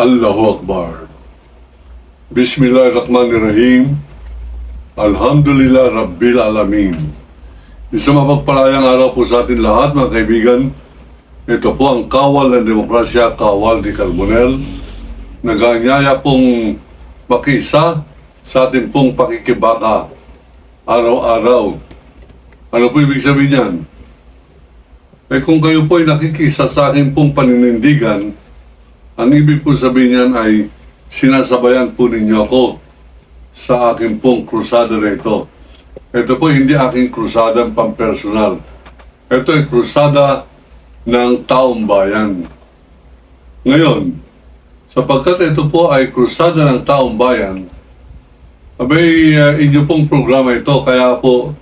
Allahu Akbar. Bismillahirrahmanirrahim. Alhamdulillah Rabbil Alamin. Isang mapagpalayang araw po sa atin lahat mga kaibigan. Ito po ang Kawal ng Demokrasya, Kawal di Carbonel. Naganyaya pong makisa sa ating pong pakikibaka araw-araw. Ano po ibig sabihin yan? Eh kung kayo po ay nakikisa sa akin pong paninindigan, ang ibig po sabihin niyan ay sinasabayan po ninyo ako sa aking pong krusada na ito. Ito po hindi aking krusada pampersonal. Ito ay krusada ng taong bayan. Ngayon, sapagkat ito po ay krusada ng taong bayan, abay uh, inyo pong programa ito, kaya po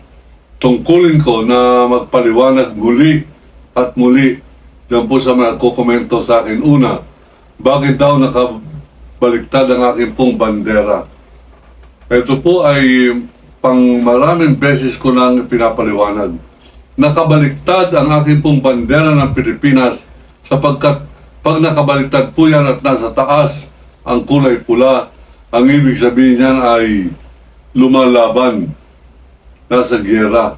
tungkulin ko na magpaliwanag muli at muli dyan po sa mga kukomento sa akin. Una, bakit daw nakabaliktad ang aking pong bandera? Ito po ay pang maraming beses ko nang pinapaliwanag. Nakabaliktad ang aking pong bandera ng Pilipinas sapagkat pag nakabaliktad po yan at nasa taas ang kulay pula, ang ibig sabihin niyan ay lumalaban nasa giyera.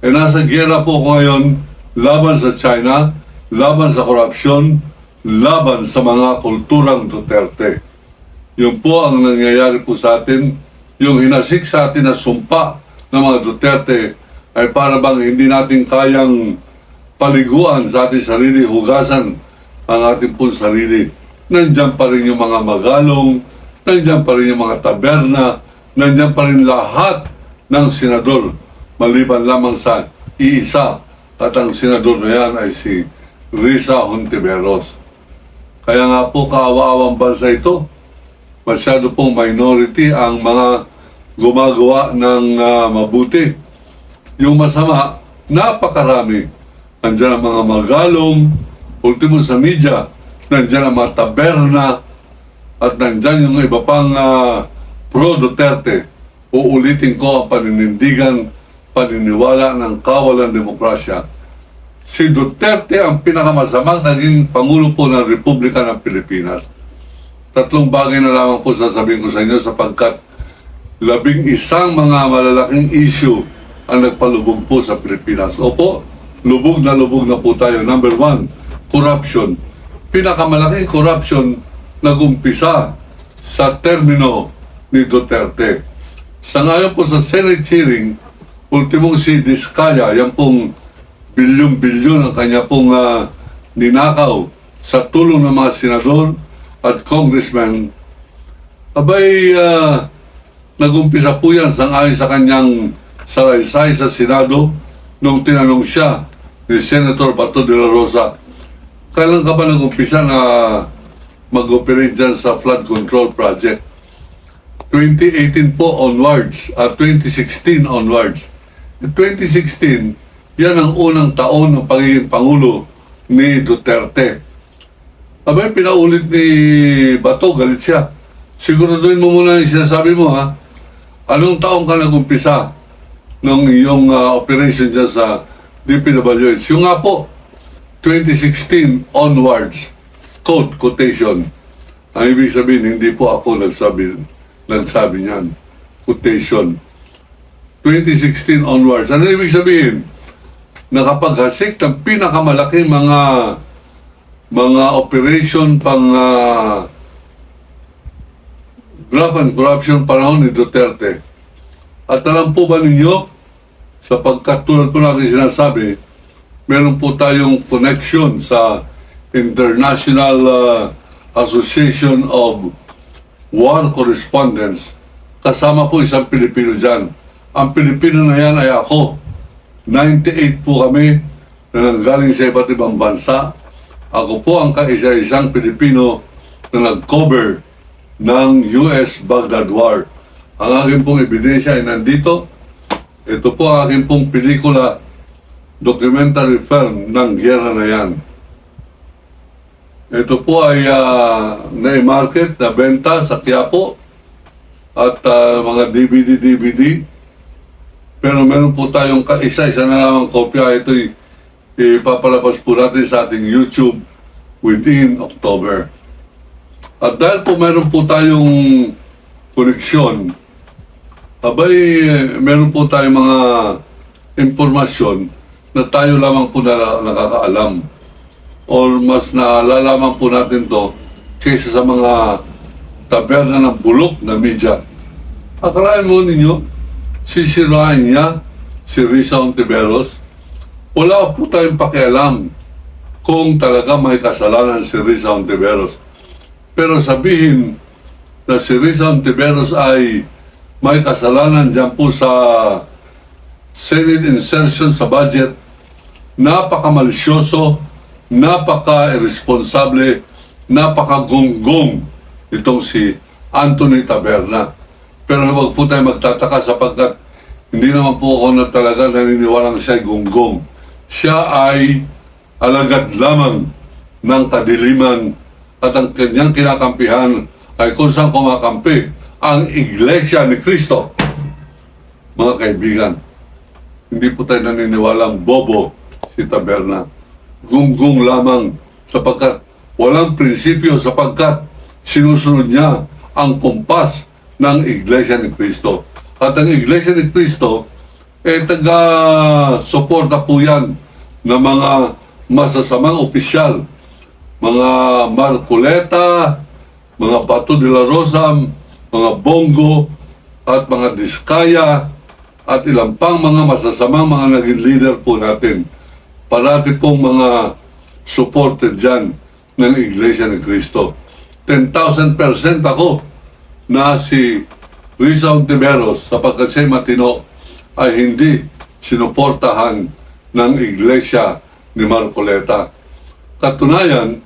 E nasa giyera po ngayon laban sa China, laban sa korupsyon, laban sa mga kulturang Duterte. Yun po ang nangyayari po sa atin. Yung hinasik sa atin na sumpa ng mga Duterte ay para bang hindi natin kayang paliguan sa ating sarili, hugasan ang ating pong sarili. Nandyan pa rin yung mga magalong, nandyan pa rin yung mga taberna, nandyan pa rin lahat ng senador maliban lamang sa iisa at ang senador na yan ay si Risa Hontiveros. Kaya nga po kaawa-awang bansa ito, masyado pong minority ang mga gumagawa ng ah, mabuti. Yung masama, napakarami. Nandiyan ang mga magalong, ultimo sa media, nandiyan ang mga taberna, at nandyan yung iba pang ah, pro-Duterte. Uulitin ko ang paninindigan, paniniwala ng kawalan demokrasya. Si Duterte ang pinakamasamang naging Pangulo po ng Republika ng Pilipinas. Tatlong bagay na lamang po sasabihin ko sa inyo sapagkat labing isang mga malalaking issue ang nagpalubog po sa Pilipinas. Opo, lubog na lubog na po tayo. Number one, corruption. Pinakamalaking corruption nagumpisa sa termino ni Duterte. Sa ngayon po sa Senate hearing, ultimong si Diskaya, yan pong bilyon-bilyon ang kanya pong ah, ninakaw sa tulong ng mga senador at congressman, abay ah, nagumpisa po yan sang ayon sa kanyang salaysay sa Senado nung tinanong siya ni Senator Bato de la Rosa, kailan ka ba nagumpisa na mag-operate dyan sa flood control project? 2018 po onwards, at 2016 onwards. In 2016, yan ang unang taon ng pagiging Pangulo ni Duterte. Abay, pinaulit ni Bato, galit siya. Siguraduhin mo muna yung sinasabi mo, ha? Anong taong ka nagumpisa ng iyong ah, operation dyan sa DPWH? Yung nga po, 2016 onwards, quote, quotation. Ang ibig sabihin, hindi po ako nagsabi, nagsabi niyan. Quotation. 2016 onwards. Ano ibig sabihin? Nakapaghasik ng pinakamalaking mga mga operation pang uh, graft and corruption panahon ni Duterte. At alam po ba ninyo, sapagkat tulad po natin sinasabi, meron po tayong connection sa International uh, Association of War Correspondents. Kasama po isang Pilipino dyan. Ang Pilipino na yan ay ako. 98 po kami na nanggaling sa iba't ibang bansa. Ako po ang kaisa-isang Pilipino na nag-cover ng US Baghdad War. Ang aking pong ebidensya ay nandito. Ito po ang aking pong pelikula, documentary film ng gera na yan. Ito po ay uh, na-market, na benta sa Quiapo at ah, mga DVD-DVD. Pero meron po tayong kaisa-isa na lamang kopya. Ito'y ipapalabas po natin sa ating YouTube within October. At dahil po meron po tayong koneksyon, abay, meron po tayong mga impormasyon na tayo lamang po na nakakaalam or mas naalalaman po natin to kaysa sa mga taberna ng bulok na media. Akalain mo ninyo, sisirain niya si Risa Ontiveros. Wala po tayong pakialam kung talaga may kasalanan si Risa Ontiveros. Pero sabihin na si Risa Ontiveros ay may kasalanan dyan po sa Senate insertion sa budget, napaka-malisyoso, napaka-irresponsable, napaka-gonggong itong si Anthony Taberna. Pero huwag po tayo magtataka sapagkat hindi naman po ako na talaga naniniwalang siya ay gonggong. Siya ay alagad lamang ng kadiliman at ang kanyang kinakampihan ay kung saan kumakampi ang Iglesia ni Cristo. Mga kaibigan, hindi po tayo naniniwalang bobo si Taberna. Gunggong lamang sapagkat walang prinsipyo sapagkat sinusunod niya ang kumpas ng Iglesia ni Cristo. At ang Iglesia ni Cristo, eh taga-suporta po yan ng mga masasamang opisyal. Mga Marcoleta, mga Bato de la Rosa, mga Bongo, at mga Diskaya, at ilang pang mga masasamang mga naging leader po natin. Parati pong mga supported dyan ng Iglesia ni Cristo. 10,000% ako na si Risa Ontiveros sapagkat siya matino ay hindi sinuportahan ng Iglesia ni Marcoleta. Katunayan,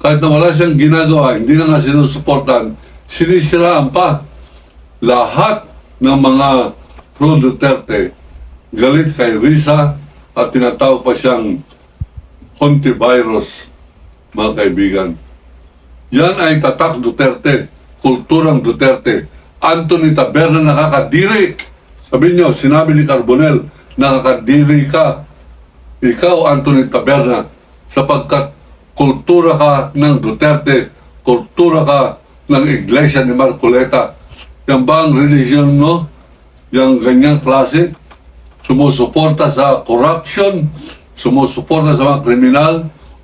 kahit na wala siyang ginagawa, hindi na nga sinusuportahan, sinisiraan pa lahat ng mga pro-Duterte galit kay Risa at tinatawag pa siyang Hontivirus, mga kaibigan. Yan ay tatak Duterte, kulturang Duterte. Anthony Taberna nakakadiri. Sabi niyo, sinabi ni Carbonel, nakakadiri ka. Ikaw, Anthony Taberna, sapagkat kultura ka ng Duterte, kultura ka ng Iglesia ni Marcoleta. Yan ba ang religion mo? Yang ganyang klase? Sumusuporta sa corruption? Sumusuporta sa mga kriminal?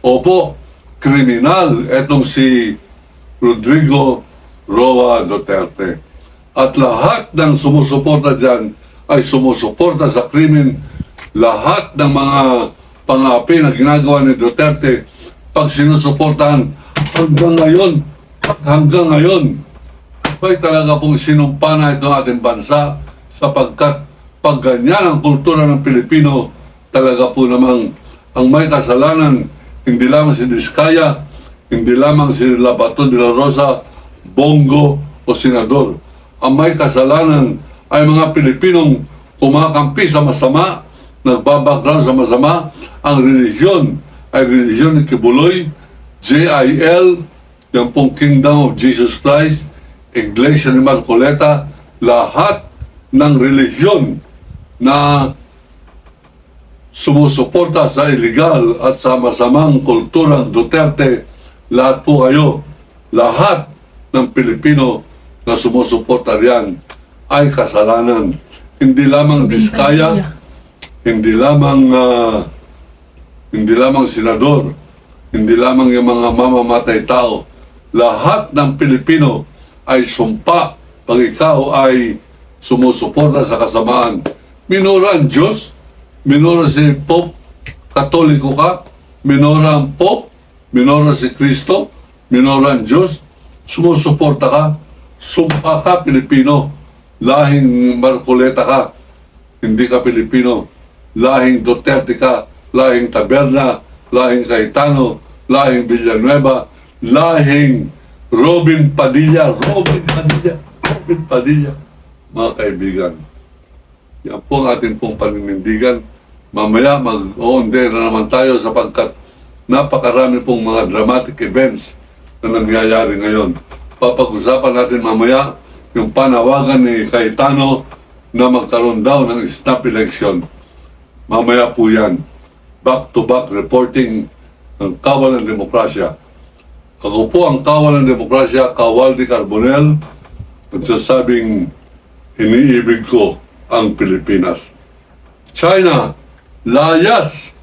Opo, kriminal etong si Rodrigo Roa Duterte. At lahat ng sumusuporta dyan ay sumusuporta sa krimen. Lahat ng mga pangapi na ginagawa ni Duterte, pag sinusuportahan hanggang ngayon, hanggang ngayon, ay talaga pong sinumpa na ito ating bansa sapagkat pag ganyan ang kultura ng Pilipino, talaga po namang ang may kasalanan, hindi lamang si Diskaya, hindi lamang si Labaton de la Rosa, Bongo o Senador. Ang may kasalanan ay mga Pilipinong kumakampi sa masama, nagbabackground sa masama, ang relihiyon ay relihiyon ni Kibuloy, JIL, yung pong Kingdom of Jesus Christ, Iglesia ni Marcoleta, lahat ng relihiyon na sumusuporta sa illegal at sa masamang kulturang Duterte, lahat po kayo, lahat ng Pilipino na sumusuporta riyan ay kasalanan. Hindi lamang Diskaya, hindi lamang ah, hindi lamang senador, hindi lamang yung mga mamamatay tao, lahat ng Pilipino ay sumpa pag ikaw ay sumusuporta sa kasamaan. Minura ang Diyos, minura si Pope, katoliko ka, minura ang Pope, minura si Kristo, minura ang Diyos, sumusuporta ka, sumpa ka Pilipino, lahing Marcoleta ka, hindi ka Pilipino, lahing Duterte ka, lahing Taberna, lahing Cayetano, lahing Villanueva, lahing Robin Padilla, Robin Padilla, Robin Padilla. Mga kaibigan, yan po ang ating pong paninindigan. Mamaya mag-o-onde na naman tayo sapagkat napakarami pong mga dramatic events na nangyayari ngayon. Papag-usapan natin mamaya yung panawagan ni Cayetano na magkaroon daw ng snap election. Mamaya po yan. Back-to-back reporting ng kawal ng demokrasya. Ako po ang kawal ng demokrasya, kawal di Carbonel, nagsasabing iniibig ko ang Pilipinas. China, layas